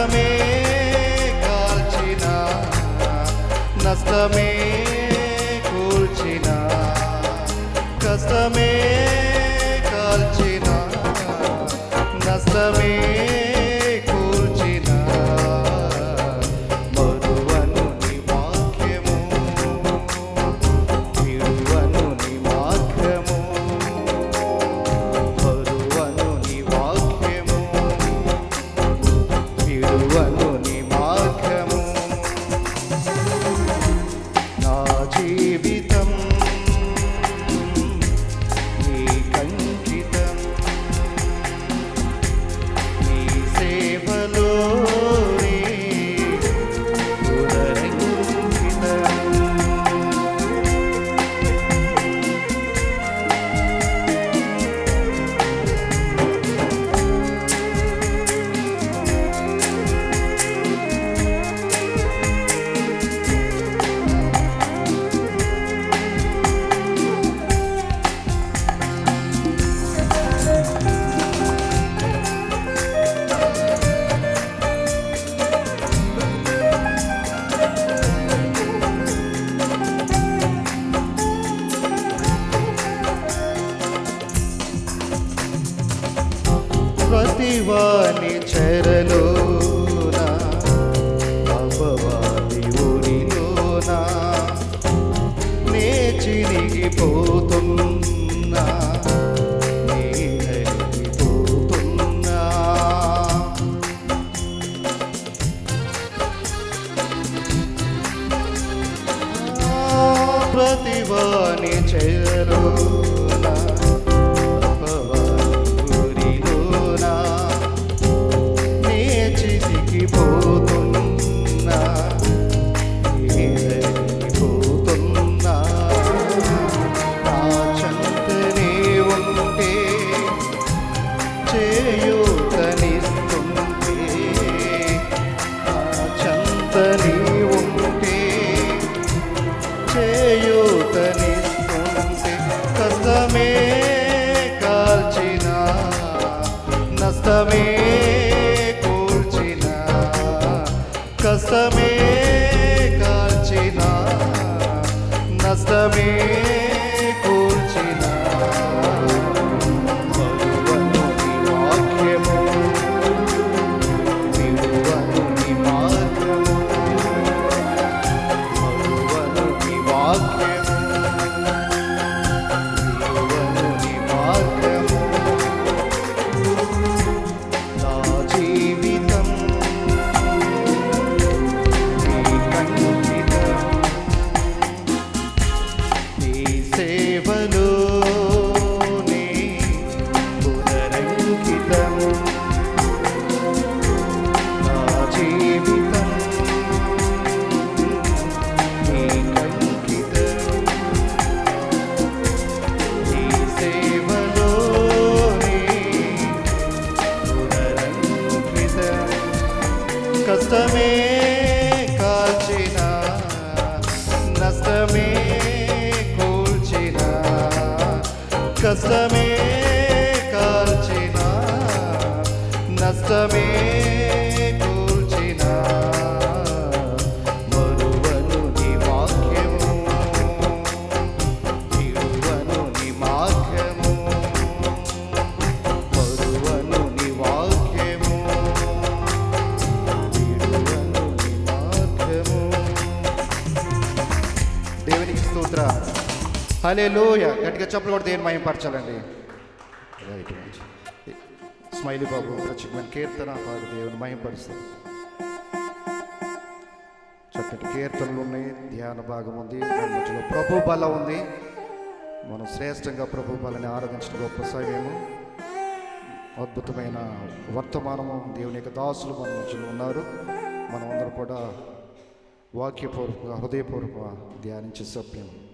నష్టమే కాల్చిన నష్టమే కూల్చిన కష్టమే కాల్చిన నష్టమే ప్రతివాని చెరలోన కష్టమే హలేలోయ గట్టిగా చెప్పులు కూడా దేని మయంపరచాలండి రైట్ మంచి స్మైలీ బాబు ప్రత్యేకమైన కీర్తన పాడు దేవుని మహింపరుస్తారు చక్కటి కీర్తనలు ఉన్నాయి ధ్యాన భాగం ఉంది దాని మధ్యలో ప్రభు బలం ఉంది. మనం శ్రేష్టంగా ప్రభు బలని ఆరాధించిన గొప్ప సమయము. అద్భుతమైన వర్తమానము దేవుని యొక్క దాసులు మన మధ్యలో ఉన్నారు. మనం అందరూ కూడా వాక్యపూర్వక హృదయపూర్వక ధ్యానించే సభ్యం.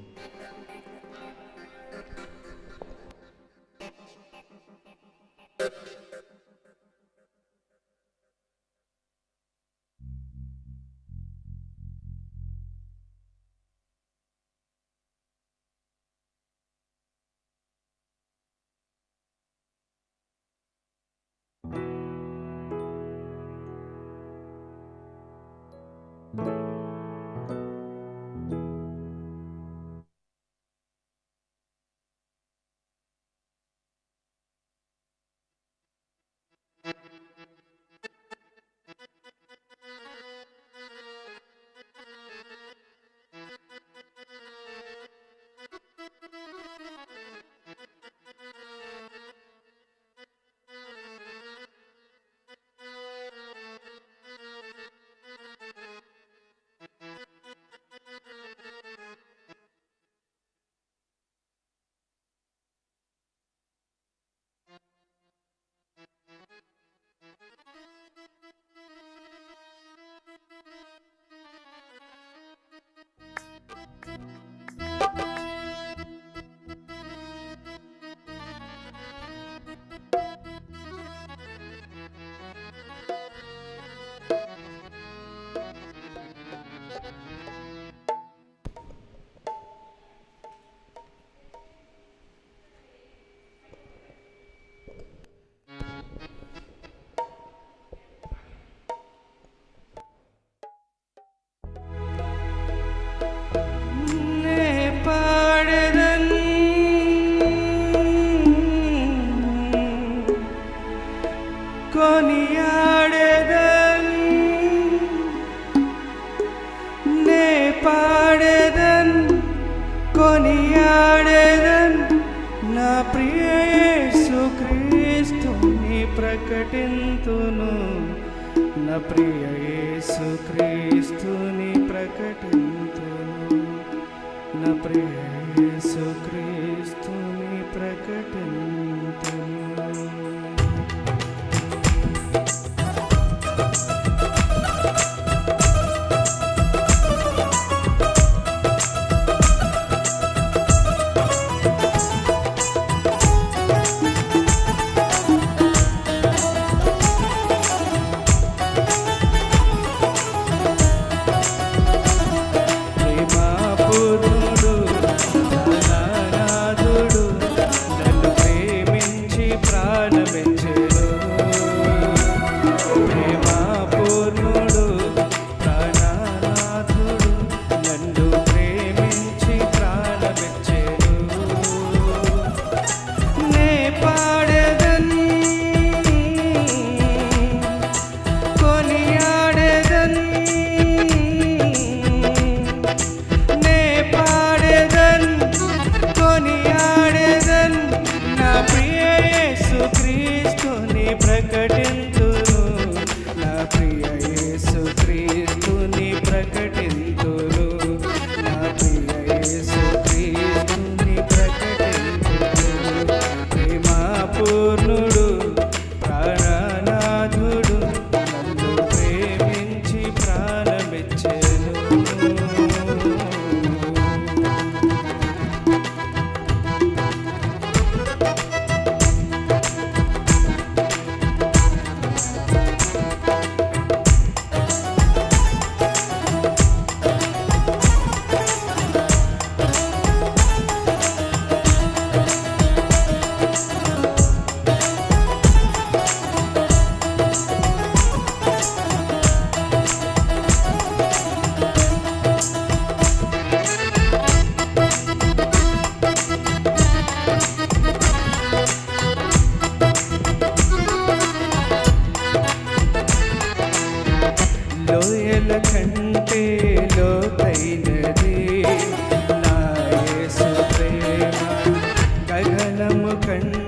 கண்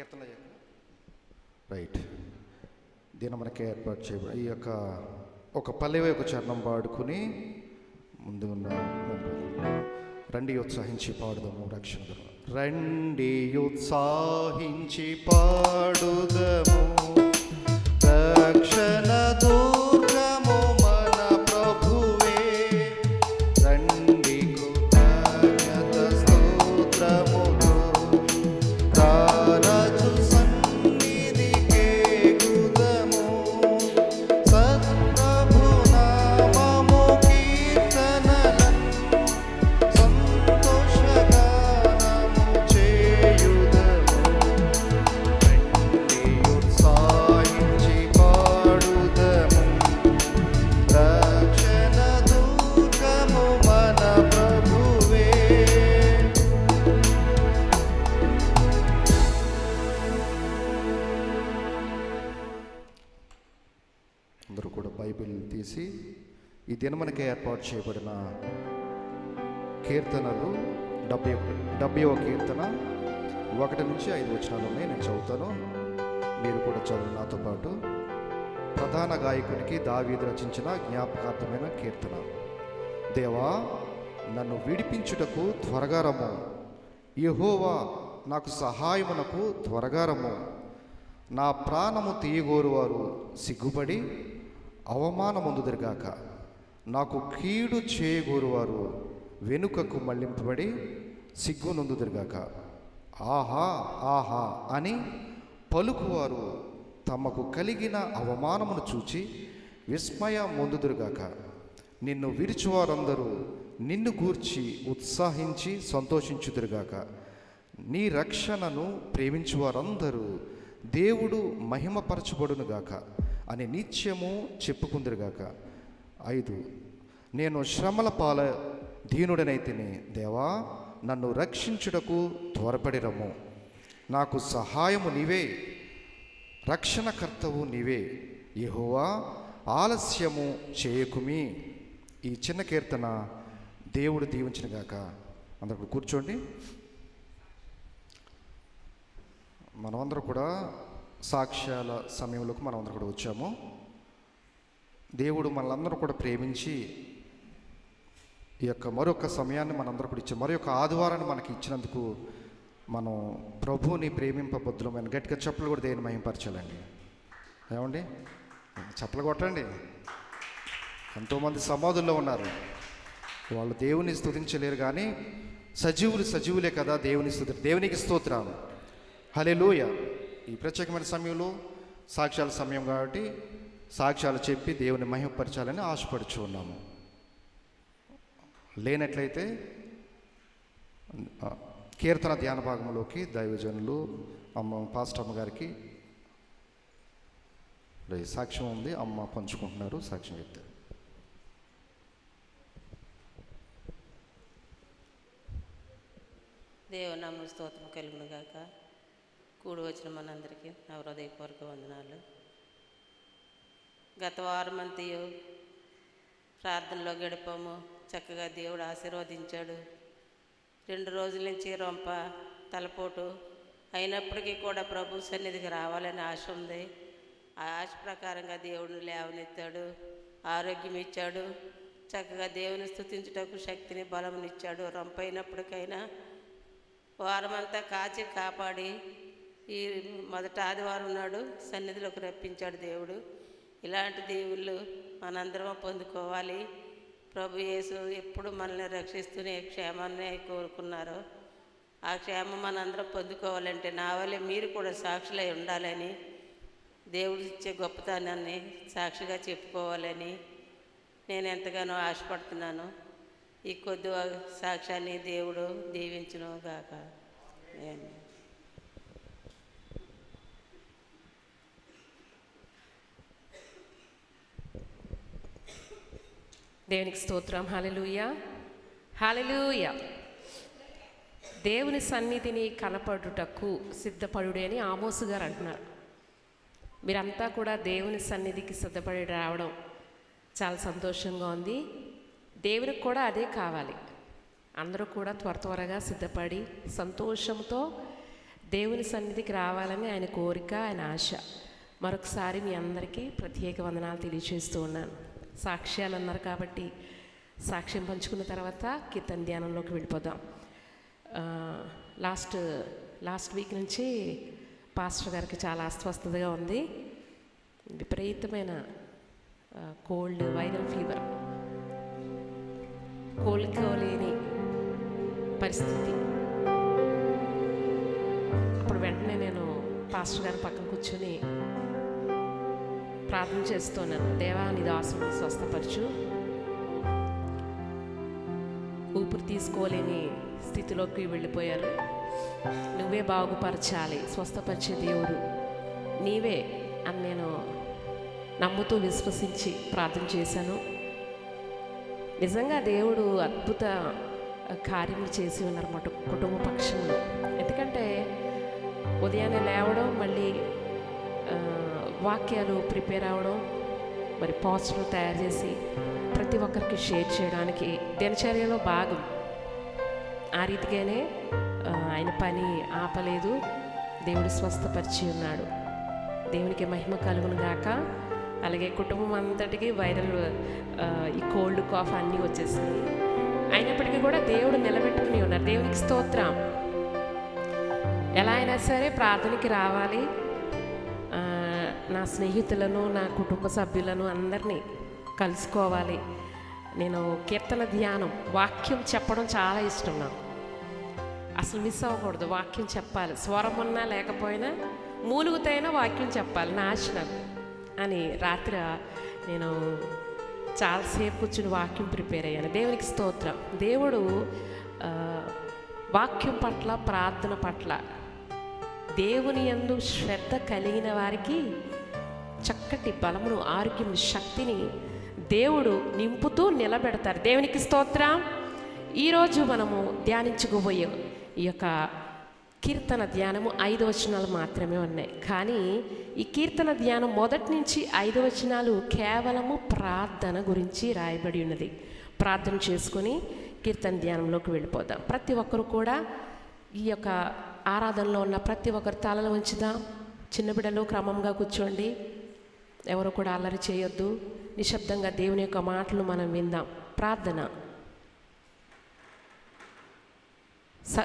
కీర్తన రైట్ దీని మనకి ఏర్పాటు చేయ ఈ యొక్క ఒక పల్లె యొక్క చరణం పాడుకుని ముందు ఉన్న రండి ఉత్సాహించి పాడుదాము రక్షణ రండి ఉత్సాహించి పాడుదము రక్షణ ఏర్పాటు చేయబడిన కీర్తనలు డెబ్బై డెబ్బైవ కీర్తన ఒకటి నుంచి ఐదు వచనాలు ఉన్నాయి నేను చదువుతాను. మీరు కూడా చదువు నాతో పాటు. ప్రధాన గాయకునికి దావీదు రచించిన జ్ఞాపకార్థమైన కీర్తన. దేవా నన్ను విడిపించుటకు త్వరగా యహోవా నాకు సహాయమునకు త్వరగారము నా ప్రాణము తీయగోరువారు సిగ్గుపడి అవమానముందుదిగాక నాకు కీడు చేయగూరువారు వెనుకకు మళ్ళింపబడి సిగ్గునందుదిగాక ఆహా ఆహా అని పలుకువారు తమకు కలిగిన అవమానమును చూచి విస్మయ ముందుదురుగాక నిన్ను విరిచువారందరూ నిన్ను గూర్చి ఉత్సాహించి సంతోషించుదురుగాక నీ రక్షణను ప్రేమించువారందరూ దేవుడు మహిమపరచబడునుగాక అని నిత్యము చెప్పుకుందిరుగాక ఐదు నేను శ్రమల పాల దీనుడనైతిని దేవా నన్ను రక్షించుటకు త్వరపడిరము. నాకు సహాయము నీవే. రక్షణకర్తవు నీవే. యహోవా ఆలస్యము చేయకుమి. ఈ చిన్న కీర్తన దేవుడు దీవించిన గాక. అందరు కూర్చోండి. మనమందరం కూడా సాక్ష్యాల సమయంలోకి మనమందరం కూడా వచ్చాము. దేవుడు మనలందరూ కూడా ప్రేమించి ఈ యొక్క మరొక సమయాన్ని మనందరూ కూడా ఇచ్చి మరొక ఆదివారాన్ని మనకి ఇచ్చినందుకు మనం ప్రభువుని ప్రేమింపబద్దులమైన గట్టిగా చెప్పులు కూడా దేని మహింపరచాలండి ఏమండి? చప్పలు కొట్టండి. ఎంతోమంది సమాధుల్లో ఉన్నారు. వాళ్ళు దేవుని స్తుతించలేరు కానీ సజీవులు సజీవులే కదా దేవుని స్థుతి దేవునికి స్తోత్రం హలే లూయ ఈ ప్రత్యేకమైన సమయంలో సాక్ష్యాల సమయం కాబట్టి సాక్ష్యాలు చెప్పి దేవుని మహిమపరచాలని ఆశపడుచు ఉన్నాము లేనట్లయితే కీర్తన ధ్యాన భాగంలోకి దైవజనులు అమ్మ పాస్టర్ గారికి సాక్ష్యం ఉంది అమ్మ పంచుకుంటున్నారు సాక్ష్యం చెప్తారు. దేవనామ స్తోత్రం కలుగును గాక. కూడి వచ్చిన మనందరికీ నా హృదయపూర్వక వందనాలు. గత వారం అంతయు ప్రార్థనలో గడిపాము. చక్కగా దేవుడు ఆశీర్వదించాడు. రెండు రోజుల నుంచి రొంప తలపోటు అయినప్పటికీ కూడా ప్రభు సన్నిధికి రావాలని ఆశ ఉంది. ఆ ఆశ ప్రకారంగా దేవుడిని లేవనెత్తాడు ఆరోగ్యం ఇచ్చాడు చక్కగా దేవుని స్థుతించుటకు శక్తిని బలమునిచ్చాడు రొంప అయినప్పటికైనా వారమంతా కాచి కాపాడి ఈ మొదట ఆదివారం నాడు సన్నిధిలోకి రప్పించాడు దేవుడు. ఇలాంటి దేవుళ్ళు మనందరం పొందుకోవాలి. ప్రభు యేసు ఎప్పుడు మనల్ని రక్షిస్తూనే క్షేమాన్ని కోరుకున్నారు ఆ క్షేమం మనందరం పొందుకోవాలంటే నా వల్లే మీరు కూడా సాక్షులై ఉండాలని దేవుడు ఇచ్చే గొప్పతనాన్ని సాక్షిగా చెప్పుకోవాలని నేను ఎంతగానో ఆశపడుతున్నాను. ఈ కొద్ది సాక్ష్యాన్ని దేవుడు దీవించును గాక నేను దేవునికి స్తోత్రం. హల్లెలూయా. హల్లెలూయా. దేవుని సన్నిధిని కనపడుటకు సిద్ధపడుడే అని ఆమోసు గారు అంటున్నారు. మీరంతా కూడా దేవుని సన్నిధికి సిద్ధపడి రావడం చాలా సంతోషంగా ఉంది. దేవునికి కూడా అదే కావాలి. అందరూ కూడా త్వర త్వరగా సిద్ధపడి సంతోషంతో దేవుని సన్నిధికి రావాలని ఆయన కోరిక ఆయన ఆశ. మరొకసారి మీ అందరికీ ప్రత్యేక వందనాలు తెలియజేస్తూ ఉన్నాను. సాక్ష్యాలు అన్నారు కాబట్టి సాక్ష్యం పంచుకున్న తర్వాత కీర్తన ధ్యానంలోకి వెళ్ళిపోదాం. లాస్ట్ లాస్ట్ వీక్ నుంచి పాస్టర్ గారికి చాలా అస్వస్థతగా ఉంది. విపరీతమైన కోల్డ్ వైరల్ ఫీవర్. కోలుకోలేని పరిస్థితి. అప్పుడు వెంటనే నేను పాస్టర్ గారి పక్కన కూర్చొని ప్రార్థన చేస్తున్నాను. దేవా నీ దాసుని స్వస్థపరచు. ఊపిరి తీసుకోలేని స్థితిలోకి వెళ్ళిపోయారు. నువ్వే బాగుపరచాలి స్వస్థపరిచే దేవుడు. నీవే అని నేను నమ్ముతూ విశ్వసించి ప్రార్థన చేశాను. నిజంగా దేవుడు అద్భుత కార్యములు చేసి ఉన్నారన్నమాట కుటుంబ పక్షంలో. ఎందుకంటే ఉదయాన్నే లేవడం మళ్ళీ వాక్యాలు ప్రిపేర్ అవ్వడం మరి పోస్టర్లు తయారు చేసి ప్రతి ఒక్కరికి షేర్ చేయడానికి దినచర్యలో భాగం. ఆ రీతిగానే ఆయన పని ఆపలేదు. దేవుడు స్వస్థపరిచి ఉన్నాడు. దేవునికి మహిమ కలుగును గాక. అలాగే కుటుంబం అంతటికి వైరల్ ఈ కోల్డ్ కాఫ్ అన్నీ వచ్చేసింది. అయినప్పటికీ కూడా దేవుడు నిలబెట్టుకుని ఉన్నారు. దేవునికి స్తోత్రం. ఎలా అయినా సరే ప్రార్థనకి రావాలి. నా స్నేహితులను నా కుటుంబ సభ్యులను అందరినీ కలుసుకోవాలి. నేను కీర్తన ధ్యానం వాక్యం చెప్పడం చాలా ఇష్టం నాకు. అసలు మిస్ అవ్వకూడదు వాక్యం చెప్పాలి. స్వరం ఉన్నా లేకపోయినా మూలుగుతైనా వాక్యం చెప్పాలి నా ఆశ నాకు అని రాత్రి నేను చాలాసేపు కూర్చుని వాక్యం ప్రిపేర్ అయ్యాను. దేవునికి స్తోత్రం. దేవుడు వాక్యం పట్ల ప్రార్థన పట్ల దేవుని యందు శ్రద్ధ కలిగిన వారికి చక్కటి బలమును ఆరోగ్యం శక్తిని దేవుడు నింపుతూ నిలబెడతారు. దేవునికి స్తోత్రం. ఈరోజు మనము ధ్యానించుకోబోయే ఈ యొక్క కీర్తన ధ్యానము ఐదు వచనాలు మాత్రమే ఉన్నాయి. కానీ ఈ కీర్తన ధ్యానం మొదటి నుంచి ఐదు వచనాలు కేవలము ప్రార్థన గురించి రాయబడి ఉన్నది. ప్రార్థన చేసుకొని కీర్తన ధ్యానంలోకి వెళ్ళిపోదాం. ప్రతి ఒక్కరు కూడా ఈ యొక్క ఆరాధనలో ఉన్న ప్రతి ఒక్కరు తలలు ఉంచుదాం చిన్న బిడ్డలు క్రమంగా కూర్చోండి. ఎవరు కూడా అల్లరి చేయొద్దు. నిశ్శబ్దంగా దేవుని యొక్క మాటలు మనం విందాం. ప్రార్థన. స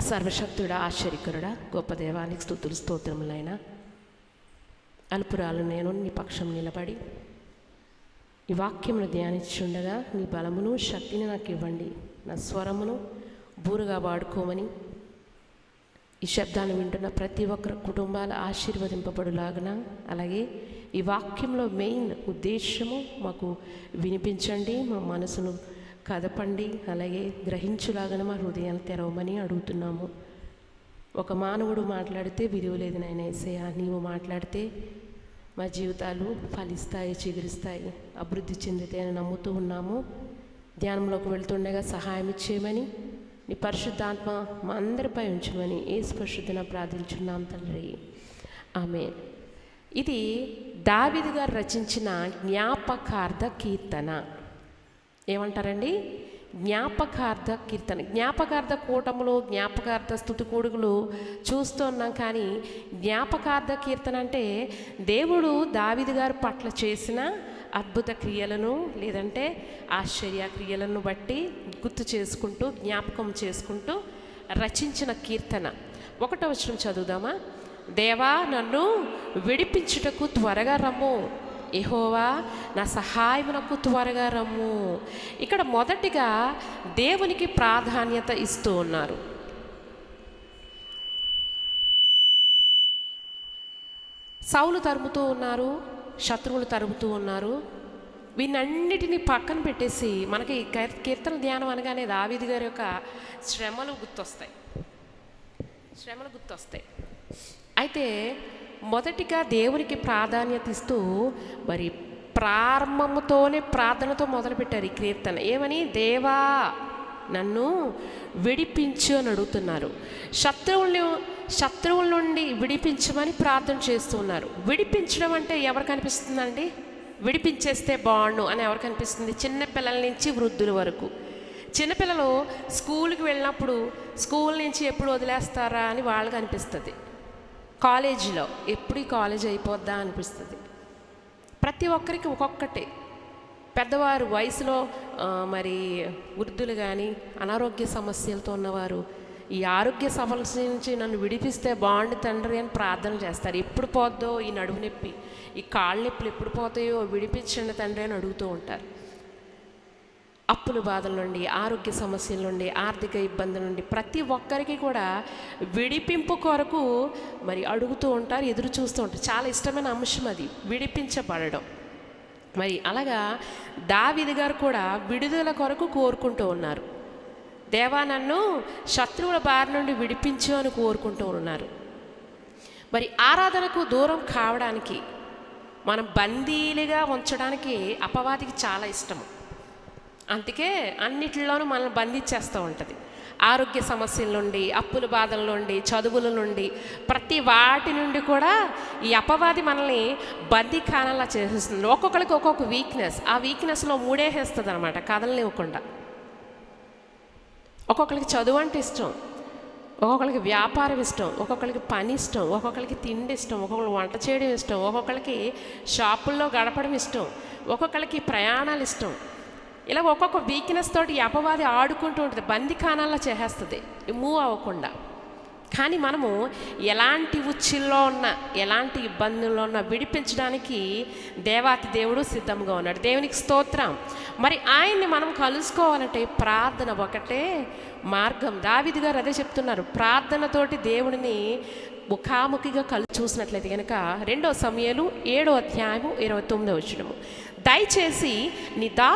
సర్వశక్తుడా ఆశ్చర్యకరుడా గొప్ప దేవానికి స్థుతులు స్తోత్రములైన అల్పురాలు నేను నీ పక్షం నిలబడి ఈ వాక్యమును ధ్యానించుండగా నీ బలమును శక్తిని నాకు ఇవ్వండి నా స్వరమును బూరుగా వాడుకోమని ఈ శబ్దాన్ని వింటున్న ప్రతి ఒక్కరు కుటుంబాలు ఆశీర్వదింపబడులాగన. అలాగే ఈ వాక్యంలో మెయిన్ ఉద్దేశము మాకు వినిపించండి మా మనసును కదపండి అలాగే గ్రహించులాగన మా హృదయాన్ని తెరవమని అడుగుతున్నాము. ఒక మానవుడు మాట్లాడితే విలువ లేదు నాయన ఏసయ్య నీవు మాట్లాడితే మా జీవితాలు ఫలిస్తాయి చిగురిస్తాయి అభివృద్ధి చెందితే అని నమ్ముతూ ఉన్నాము. ధ్యానంలోకి వెళ్తుండగా సహాయం ఇచ్చేయమని నీ పరిశుద్ధాత్మ మా అందరిపై ఉంచమని ఏ పరిశుద్ధన ప్రార్థించున్నాం తండ్రి. ఆమె ఇది దావిది గారు రచించిన జ్ఞాపకార్థ కీర్తన. ఏమంటారండి? జ్ఞాపకార్థ కీర్తన. జ్ఞాపకార్థ కూటములు జ్ఞాపకార్థ స్థుతి కూడుగులు చూస్తున్నాం కానీ జ్ఞాపకార్థ కీర్తన అంటే దేవుడు దావిది గారి పట్ల చేసిన అద్భుత క్రియలను లేదంటే ఆశ్చర్య క్రియలను బట్టి గుర్తు చేసుకుంటూ జ్ఞాపకం చేసుకుంటూ రచించిన కీర్తన. ఒకటో వచనం చదువుదామా? దేవా నన్ను విడిపించుటకు త్వరగా రమ్ము. ఎహోవా నా సహాయమునకు త్వరగా రమ్ము. ఇక్కడ మొదటిగా దేవునికి ప్రాధాన్యత ఇస్తూ ఉన్నారు. సౌలు తరుముతూ ఉన్నారు. శత్రువులు తరుగుతూ ఉన్నారు. వీన్నన్నిటిని పక్కన పెట్టేసి మనకి కీర్తన ధ్యానం అనగానే దావీది గారి యొక్క శ్రమలు గుర్తొస్తాయి. శ్రమలు గుర్తొస్తాయి. అయితే మొదటిగా దేవునికి ప్రాధాన్యత ఇస్తూ మరి ప్రారంభముతోనే ప్రార్థనతో మొదలుపెట్టారు ఈ కీర్తన. ఏమని? దేవా! నన్ను విడిపించు అని అడుగుతున్నారు. శత్రువుల్ని శత్రువుల నుండి విడిపించమని ప్రార్థన చేస్తున్నారు విడిపించడం అంటే ఎవరు కనిపిస్తుందండి విడిపించేస్తే బాగుండు అని ఎవరు కనిపిస్తుంది చిన్నపిల్లల నుంచి వృద్ధుల వరకు. చిన్నపిల్లలు స్కూల్కి వెళ్ళినప్పుడు స్కూల్ నుంచి ఎప్పుడు వదిలేస్తారా అని వాళ్ళకి అనిపిస్తుంది. కాలేజీలో ఎప్పుడు ఈ కాలేజ్ అయిపోద్దా అనిపిస్తుంది. ప్రతి ఒక్కరికి ఒక్కొక్కటే. పెద్దవారు వయసులో మరి వృద్ధులు కానీ అనారోగ్య సమస్యలతో ఉన్నవారు ఈ ఆరోగ్య సమస్య నుంచి నన్ను విడిపిస్తే బాగుండు తండ్రి అని ప్రార్థన చేస్తారు. ఎప్పుడు పోద్దో ఈ నడుము నొప్పి ఈ కాళ్ళ నొప్పులు ఎప్పుడు పోతాయో విడిపించండి తండ్రి అని అడుగుతూ ఉంటారు. అప్పుల బాధల నుండి ఆరోగ్య సమస్యల నుండి ఆర్థిక ఇబ్బందుల నుండి ప్రతి ఒక్కరికి కూడా విడిపింపు కొరకు మరి అడుగుతూ ఉంటారు ఎదురు చూస్తూ ఉంటారు. చాలా ఇష్టమైన అంశం అది విడిపించబడడం. మరి అలాగా దావిది గారు కూడా విడుదల కొరకు కోరుకుంటూ ఉన్నారు. దేవా నన్ను శత్రువుల బారి నుండి విడిపించు అని కోరుకుంటూ ఉన్నారు. మరి ఆరాధనకు దూరం కావడానికి మనం బందీలుగా ఉంచడానికి అపవాదికి చాలా ఇష్టము. అందుకే అన్నిటిలోనూ మనల్ని బంధించేస్తూ ఉంటుంది. ఆరోగ్య సమస్యల నుండి అప్పుల బాధల నుండి చదువుల నుండి ప్రతి వాటి నుండి కూడా ఈ అపవాది మనల్ని బందీఖానలా చేసేస్తుంది. ఒక్కొక్కరికి ఒక్కొక్క వీక్నెస్ ఆ వీక్నెస్లో మూడేసేస్తుంది అనమాట కదలనివ్వకుండా ఒక్కొక్కరికి చదువు అంటే ఇష్టం. ఒక్కొక్కరికి వ్యాపారం ఇష్టం. ఒక్కొక్కరికి పని ఇష్టం. ఒక్కొక్కరికి తిండి ఇష్టం. ఒక్కొక్కరు వంట చేయడం ఇష్టం. ఒక్కొక్కరికి షాపుల్లో గడపడం ఇష్టం. ఒక్కొక్కరికి ప్రయాణాలు ఇష్టం. ఇలా ఒక్కొక్క వీక్నెస్ తోటి అపవాది ఆడుకుంటూ ఉంటుంది. బందిఖానాల్లో చేసేస్తుంది. మూవ్ అవ్వకుండా. కానీ మనము ఎలాంటి ఉచ్చిల్లో ఉన్న ఎలాంటి ఇబ్బందుల్లో ఉన్న విడిపించడానికి దేవాతి దేవుడు సిద్ధంగా ఉన్నాడు. దేవునికి స్తోత్రం. మరి ఆయన్ని మనం కలుసుకోవాలంటే ప్రార్థన ఒకటే మార్గం. దావిది గారు అదే చెప్తున్నారు. ప్రార్థనతోటి దేవుడిని ముఖాముఖిగా కలు చూసినట్లయితే కనుక రెండో సమయాలు ఏడో అధ్యాయము ఇరవై తొమ్మిదో వచ్చినము దయచేసి నీ దాస్